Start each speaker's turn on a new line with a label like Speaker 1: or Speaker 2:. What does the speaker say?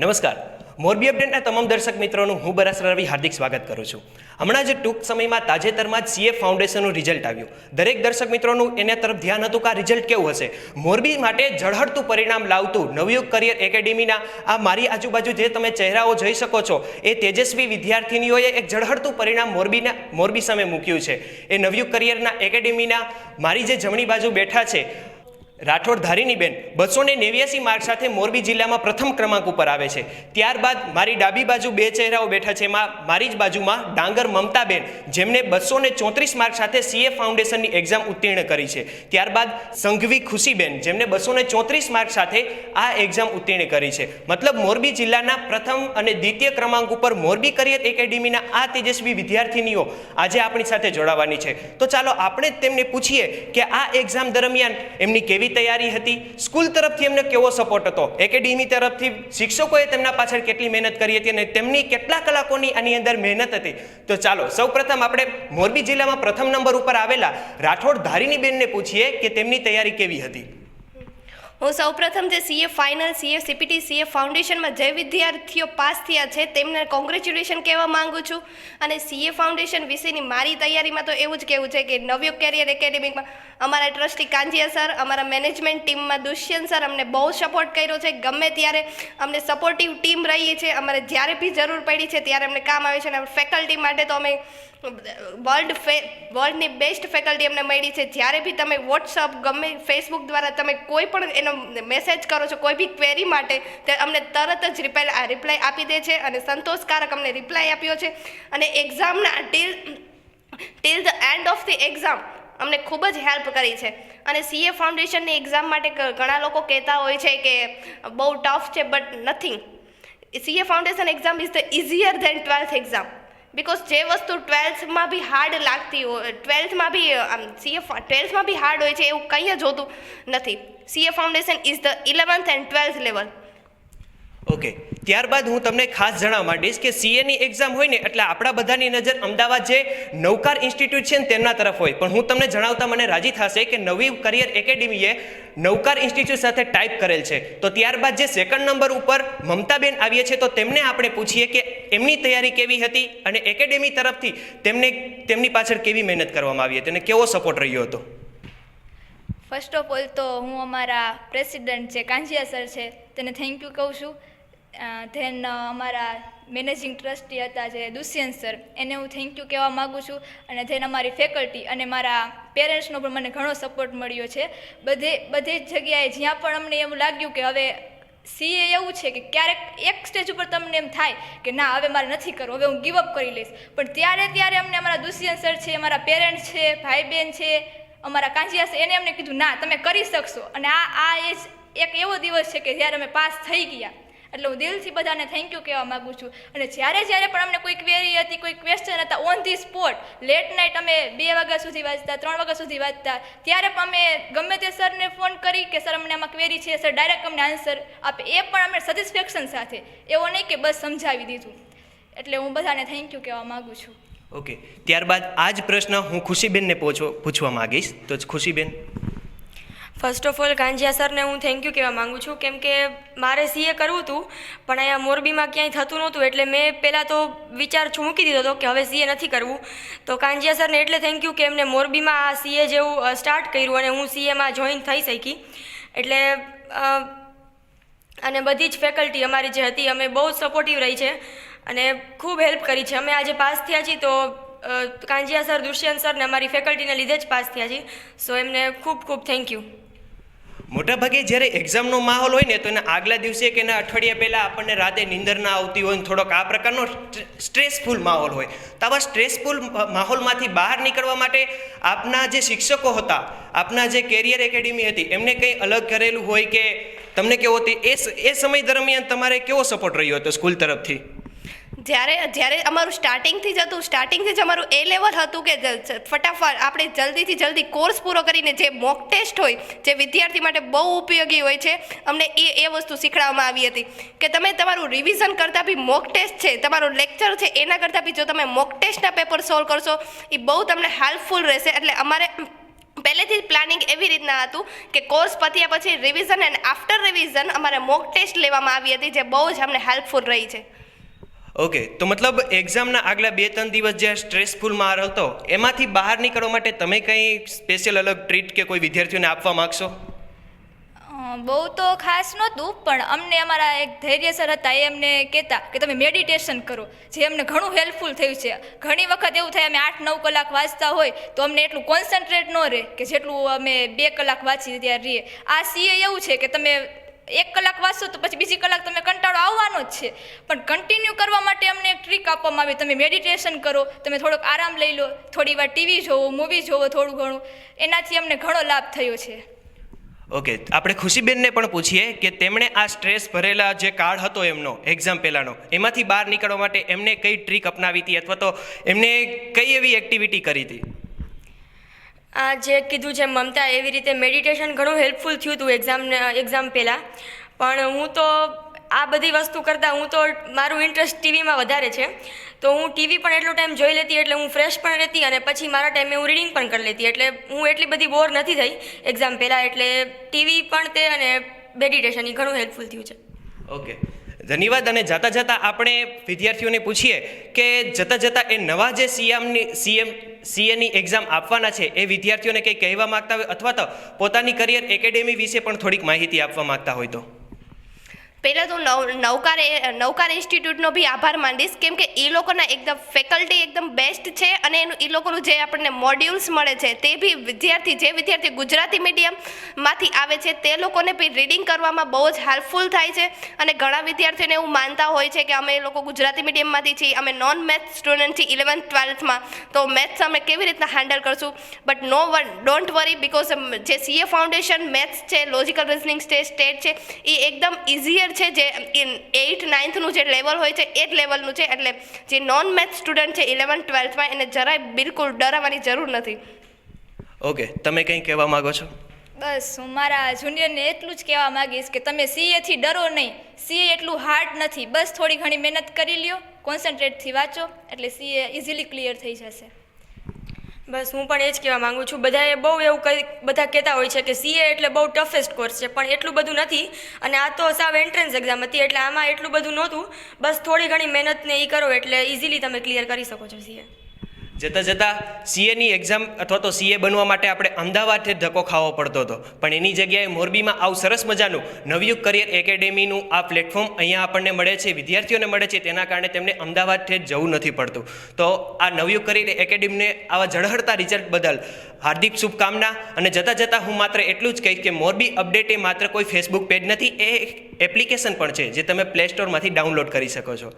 Speaker 1: નમસ્કાર. મોરબી અપડેટના તમામ દર્શક મિત્રોનું હું બરાસરા રવિ હાર્દિક સ્વાગત કરું છું. હમણાં જ ટૂંક સમયમાં તાજેતરમાં જ સીએ ફાઉન્ડેશનનું રિઝલ્ટ આવ્યું. દરેક દર્શક મિત્રોનું એના તરફ ધ્યાન હતું કે આ રિઝલ્ટ કેવું હશે. મોરબી માટે ઝળહળતું પરિણામ લાવતું નવયુગ કરિયર એકેડેમીના આ મારી આજુબાજુ જે તમે ચહેરાઓ જોઈ શકો છો, એ તેજસ્વી વિદ્યાર્થીનીઓએ એક ઝળહળતું પરિણામ મોરબીના મોરબી સામે મૂક્યું છે. એ નવયુગ કરિયરના એકેડેમીના મારી જે જમણી બાજુ બેઠા છે રાઠોડ ધારીનીબેન બસો ને નેવ્યાસી માર્ક સાથે મોરબી જિલ્લામાં પ્રથમ ક્રમાંક ઉપર આવે છે. ત્યારબાદ મારી ડાબી બાજુ બે ચહેરાઓ બેઠા છે. એમાં મારી જ બાજુમાં ડાંગર મમતાબેન જેમને બસો ને ચોત્રીસ માર્ક સાથે સીએ ફાઉન્ડેશનની એક્ઝામ ઉત્તીર્ણ કરી છે. ત્યારબાદ સંઘવી ખુશીબેન જેમને બસો ને ચોત્રીસ માર્ક સાથે આ એક્ઝામ ઉત્તીર્ણ કરી છે. મતલબ મોરબી જિલ્લાના પ્રથમ અને દ્વિતીય ક્રમાંક ઉપર મોરબી કરિયર એકેડેમીના આ તેજસ્વી વિદ્યાર્થીનીઓ આજે આપણી સાથે જોડાવાની છે. તો ચાલો આપણે જ તેમને પૂછીએ કે આ એક્ઝામ દરમિયાન એમની કેવી તૈયારી હતી. સ્કૂલ તરફથી એમને કેવો સપોર્ટ હતો? એકેડેમી તરફથી શિક્ષકોએ તેમના પાછળ કેટલી મહેનત કરી હતી અને તેમની કેટલા કલાકોની આની અંદર મહેનત હતી? તો ચાલો, સૌપ્રથમ આપણે મોરબી જિલ્લામાં પ્રથમ નંબર ઉપર આવેલા રાઠોડ ધારીની બેનને પૂછીએ કે તેમની તૈયારી કેવી હતી.
Speaker 2: હું સૌપ્રથમ જે CA final CA CPT CA ફાઉન્ડેશનમાં જે વિદ્યાર્થીઓ પાસ થયા છે, તેમને કોંગ્રેચ્યુલેશન કહેવા માંગુ છું. અને સીએ ફાઉન્ડેશન વિશેની મારી તૈયારીમાં તો એવું જ કહેવું છે કે નવયુગ કેરિયર એકેડેમીમાં અમારા ટ્રસ્ટી કાંજીયા સર અમારા મેનેજમેન્ટ ટીમમાં દુષ્યંત સર અમને બહુ સપોર્ટ કર્યો છે. ગમે ત્યારે અમને સપોર્ટિવ ટીમ રહી છે અમારે જ્યારે બી જરૂર પડી છે, ત્યારે અમને કામ આવે છે અને ફેકલ્ટી માટે તો અમે વર્લ્ડ ફે વર્લ્ડની બેસ્ટ ફેકલ્ટી અમને મળી છે. જ્યારે બી તમે વોટ્સઅપ ગમે ફેસબુક દ્વારા તમે કોઈ પણ એનો મેસેજ કરો છો, કોઈ બી ક્વેરી માટે, તે અમને તરત જ રિપ્લાય રિપ્લાય આપી દે છે અને સંતોષકારક અમને રિપ્લાય આપ્યો છે. અને એક્ઝામના till till the end of the exam અમને ખૂબ જ હેલ્પ કરી છે. અને સીએ ફાઉન્ડેશનની એક્ઝામ માટે ઘણા લોકો કહેતા હોય છે કે બહુ ટફ છે but nothing CA foundation exam is the easier than twelfth exam because જે વસ્તુ ટ્વેલ્થમાં બી હાર્ડ લાગતી હોય ટ્વેલ્થમાં બી આમ સીએ ટ્વેલ્થમાં બી હાર્ડ હોય છે એવું કંઈ જ હોતું નથી. CA foundation is the eleventh and twelfth level
Speaker 1: okay ત્યારબાદ હું તમને ખાસ જણાવવા માંડીશ કે સીએની એક્ઝામ હોય ને, એટલે આપણા બધાની નજર અમદાવાદ જે નવકાર ઇન્સ્ટિટ્યૂટ છે ને, તેમના તરફ હોય. પણ હું તમને જણાવતા મને રાજી થશે કે નવી કરિયર એકેડેમીએ નવકાર ઇન્સ્ટિટ્યૂટ સાથે ટાઈપ કરેલ છે. તો ત્યારબાદ જે સેકન્ડ નંબર ઉપર મમતાબેન આવીએ છે, તો તેમને આપણે પૂછીએ કે એમની તૈયારી કેવી હતી અને એકેડેમી તરફથી તેમને, તેમની પાછળ કેવી મહેનત કરવામાં આવી હતી અને કેવો સપોર્ટ રહ્યો હતો?
Speaker 3: ફર્સ્ટ ઓફ ઓલ તો હું અમારા પ્રેસિડેન્ટ છે, કાંજિયા સર છે, તેને થેન્ક યુ કહું છું. ધેન અમારા મેનેજિંગ ટ્રસ્ટી હતા જે દુષ્યંત સર એને હું થેન્ક યુ કહેવા માગું છું. અને ધેન અમારી ફેકલ્ટી અને મારા પેરેન્ટ્સનો પણ મને ઘણો સપોર્ટ મળ્યો છે. બધે, બધી જ જગ્યાએ જ્યાં પણ અમને એવું લાગ્યું કે હવે સીએ એવું છે કે ક્યારેક એક સ્ટેજ ઉપર તમને એમ થાય કે ના, હવે મારે નથી કરવું, હવે હું ગીવઅપ કરી લઈશ. પણ ત્યારે ત્યારે અમને અમારા દુષ્યંત સર છે, અમારા પેરેન્ટ્સ છે ભાઈ બહેન છે, અમારા કાંજિયા છે, એને અમને કીધું, ના, તમે કરી શકશો. અને આ આ એ એક એવો દિવસ છે કે જ્યારે અમે પાસ થઈ ગયા. એટલે હું દિલથી બધાને થેન્ક યુ કહેવા માગું છું. અને જ્યારે જ્યારે પણ અમને કોઈ ક્વેરી હતી કોઈ ક્વેશ્ચન હતા on the spot late night અમે બે વાગ્યા સુધી વાંચતા, ત્રણ વાગ્યા સુધી વાંચતા, ત્યારે પણ અમે ગમે તે સરને ફોન કરી કે સર અમને આમાં ક્વેરી છે. સર ડાયરેક્ટ અમને આન્સર આપે. એ પણ અમે સેટિસ્ફેક્શન સાથે, એવો નહીં કે બસ સમજાવી દીધું. એટલે હું બધાને થેન્ક યુ કહેવા માગું છું.
Speaker 1: ઓકે ત્યારબાદ આ જ પ્રશ્ન હું ખુશીબેનને પૂછવા પૂછવા માંગીશ. તો Khushiben
Speaker 4: first of all Kanjiya સરને હું થેન્ક યુ કહેવા માગું છું. કેમ કે મારે સીએ કરવું હતું, પણ અહીંયા મોરબીમાં ક્યાંય થતું નહોતું, એટલે મેં પહેલાં તો વિચાર મૂકી દીધો હતો કે હવે સીએ નથી કરવું. તો કાંજિયા સરને એટલે થેન્ક યુ કે એમને મોરબીમાં આ સીએ જેવું સ્ટાર્ટ કર્યું અને હું સીએમાં જોઈન થઈ શકી. એટલે અને બધી જ ફેકલ્ટી અમારી જે હતી, અમે બહુ જ સપોર્ટિવ રહી છે અને ખૂબ હેલ્પ કરી છે. અમે આજે પાસ થયા છીએ, તો કાંજિયા સર, દુષ્યંત સર ને અમારી ફેકલ્ટીને લીધે જ પાસ થયા છીએ. સો એમને ખૂબ ખૂબ થેન્ક યુ
Speaker 1: મોટાભાગે જ્યારે એક્ઝામનો માહોલ હોય ને, તો એના આગલા દિવસે કે એના અઠવાડિયા પહેલાં આપણને રાતે નીંદર ના આવતી હોય ને, થોડોક આ પ્રકારનો સ્ટ્રેસફુલ માહોલ હોય. તો આવા સ્ટ્રેસફુલ માહોલમાંથી બહાર નીકળવા માટે આપના જે શિક્ષકો હતા, આપના જે કેરિયર એકેડેમી હતી, એમને કંઈ અલગ કરેલું હોય કે તમને કેવો હતી એ એ સમય દરમિયાન તમારે કેવો સપોર્ટ રહ્યો હતો સ્કૂલ તરફથી?
Speaker 2: જ્યારે જ્યારે અમારું સ્ટાર્ટિંગથી જ હતું સ્ટાર્ટિંગથી જ અમારું એ લેવલ હતું કે ફટાફટ આપણે જલ્દીથી જલ્દી કોર્સ પૂરો કરીને જે મોક ટેસ્ટ હોય, જે વિદ્યાર્થી માટે બહુ ઉપયોગી હોય છે, અમને એ એ વસ્તુ શીખવાડવામાં આવી હતી. કે તમે તમારું રિવિઝન કરતાં બી મોક ટેસ્ટ છે, તમારું લેક્ચર છે, એના કરતાં બી જો તમે મોક ટેસ્ટના પેપર સોલ્વ કરશો, એ બહુ તમને હેલ્પફુલ રહેશે. એટલે અમારે પહેલેથી જ પ્લાનિંગ એવી રીતના હતું કે કોર્સ પત્યા પછી રિવિઝન એન્ડ આફ્ટર રિવિઝન અમારે મોક ટેસ્ટ લેવામાં આવી હતી, જે બહુ જ અમને હેલ્પફુલ રહી છે.
Speaker 1: ઓકે તો મતલબ એક્ઝામના આગલા બે, ત્રણ દિવસ જે સ્ટ્રેસફુલમાં રહેતો એમાંથી બહાર નીકળવા માટે તમે કંઈ સ્પેશિયલ અલગ ટ્રીટ કે કોઈ વિદ્યાર્થીઓને આપવા માગશો?
Speaker 3: બહુ તો ખાસ નહોતું, પણ અમને અમારા એક ધૈર્ય સર હતા, એ અમને કહેતા કે તમે મેડિટેશન કરો, જે અમને ઘણું હેલ્પફુલ થયું છે. ઘણી વખત એવું થાય, અમે આઠ, નવ કલાક વાંચતા હોય, તો અમને એટલું કોન્સન્ટ્રેટ ન રહે, કે જેટલું અમે બે કલાક વાંચી ત્યારે રહીએ. આ સીએ એવું છે કે તમે એક કલાક વાંચશો તો પછી બીજી કલાક તમે કંટાળો આવવાનો જ છે. પણ કન્ટિન્યુ કરવા માટે અમને એક ટ્રીક આપવામાં આવી. તમે મેડિટેશન કરો, તમે થોડોક આરામ લઈ લો, થોડી વાર ટીવી જોવો મૂવી જોવો થોડું ઘણું. એનાથી અમને ઘણો લાભ થયો છે.
Speaker 1: ઓકે આપણે ખુશીબેનને પણ પૂછીએ કે તેમણે આ સ્ટ્રેસ ભરેલા જે કાળ હતો એમનો એક્ઝામ પહેલાંનો, એમાંથી બહાર નીકળવા માટે એમને કઈ ટ્રીક અપનાવી હતી અથવા તો એમને કઈ એવી એક્ટિવિટી કરી હતી?
Speaker 4: આ જે કીધું છે મમતા, એવી રીતે મેડિટેશન ઘણું હેલ્પફુલ થયું હતું એક્ઝામ એક્ઝામ પહેલાં. પણ હું તો આ બધી વસ્તુ કરતાં હું તો મારું ઇન્ટરેસ્ટ ટીવીમાં વધારે છે. તો હું ટીવી પણ એટલો ટાઈમ જોઈ લેતી એટલે હું ફ્રેશ પણ રહેતી અને પછી મારા ટાઈમે હું રીડિંગ પણ કરી લેતી. એટલે હું એટલી બધી બોર નથી થઈ એક્ઝામ પહેલાં એટલે ટીવી પણ તે અને મેડિટેશન એ ઘણું હેલ્પફુલ થયું છે.
Speaker 1: ઓકે. ધન્યવાદ અને જતાં જતાં આપણે વિદ્યાર્થીઓને પૂછીએ કે જતાં જતાં એ નવા જે સીએમની સીએમ સીએની એક્ઝામ આપવાના છે એ વિદ્યાર્થીઓને કંઈ કહેવા માગતા હોય અથવા તો પોતાની કરિયર એકેડેમી વિશે પણ થોડીક માહિતી આપવા માગતા હોય તો.
Speaker 2: પહેલાં તો નવ, નવકાર નવકાર ઇન્સ્ટિટ્યૂટનો બી આભાર માંડીશ કેમ કે એ લોકોના એકદમ ફેકલ્ટી એકદમ બેસ્ટ છે અને એનું એ લોકોનું જે આપણને મોડ્યુલ્સ મળે છે તે બી વિદ્યાર્થી, જે વિદ્યાર્થી ગુજરાતી મીડિયમમાંથી આવે છે તે લોકોને બી રીડિંગ કરવામાં બહુ જ હેલ્પફુલ થાય છે. અને ઘણા વિદ્યાર્થીઓને એવું માનતા હોય છે કે અમે એ લોકો ગુજરાતી મીડિયમમાંથી છીએ, અમે નોન મેથ્સ સ્ટુડન્ટ છીએ ઇલેવન્થ ટ્વેલ્થમાં તો મેથ્સ અમે કેવી રીતના હેન્ડલ કરશું? But no one don't worry because જે સીએ ફાઉન્ડેશન મેથ્સ છે લોજિકલ રિઝનિંગ સ્ટેટ છે એ એકદમ ઇઝીયર છે જે એઇટ નાઇન્થનું જે લેવલ હોય છે એ જ લેવલનું છે. એટલે જે નોન મેથ સ્ટુડન્ટ છે ઇલેવન ટ્વેલ્થમાં એને જરાય બિલકુલ ડરાવવાની જરૂર નથી.
Speaker 1: ઓકે તમે કંઈ કહેવા માગો છો?
Speaker 3: બસ હું મારા જુનિયરને એટલું જ કહેવા માંગીશ કે તમે સીએથી ડરો નહીં. સીએ એટલું હાર્ડ નથી. બસ થોડી ઘણી મહેનત કરી લ્યો કોન્સન્ટ્રેટથી વાંચો એટલે સીએ ઇઝીલી ક્લિયર થઈ જશે.
Speaker 4: બસ હું પણ એ જ કહેવા માંગુ છું. બધાએ બહુ એવું કઈ, બધા કહેતા હોય છે કે સીએ એટલે બહુ ટફેસ્ટ કોર્સ છે, પણ એટલું બધું નથી. અને આ તો સાવ એન્ટ્રન્સ એક્ઝામ હતી, એટલે આમાં એટલું બધું નહોતું. બસ થોડી ઘણી મહેનતને એ કરો એટલે ઇઝીલી તમે ક્લિયર કરી શકો છો સીએ
Speaker 1: જતાં જતાં સીએની એક્ઝામ અથવા તો સીએ બનવા માટે આપણે અમદાવાદથી ધક્કો ખાવો પડતો હતો. પણ એની જગ્યાએ મોરબીમાં આવું સરસ મજાનું નવયુગ કરિયર એકેડેમીનું આ પ્લેટફોર્મ અહીંયા આપણને મળે છે, વિદ્યાર્થીઓને મળે છે, તેના કારણે તેમને અમદાવાદથી જવું નથી પડતું. તો આ નવયુગ કરિયર એકેડેમીને આવા ઝળહળતા રિઝલ્ટ બદલ હાર્દિક શુભકામના અને જતાં જતાં હું માત્ર એટલું જ કહીશ કે મોરબી અપડેટ એ માત્ર કોઈ ફેસબુક પેજ નથી, એ એપ્લિકેશન પણ છે, જે તમે પ્લે સ્ટોરમાંથી ડાઉનલોડ કરી શકો છો.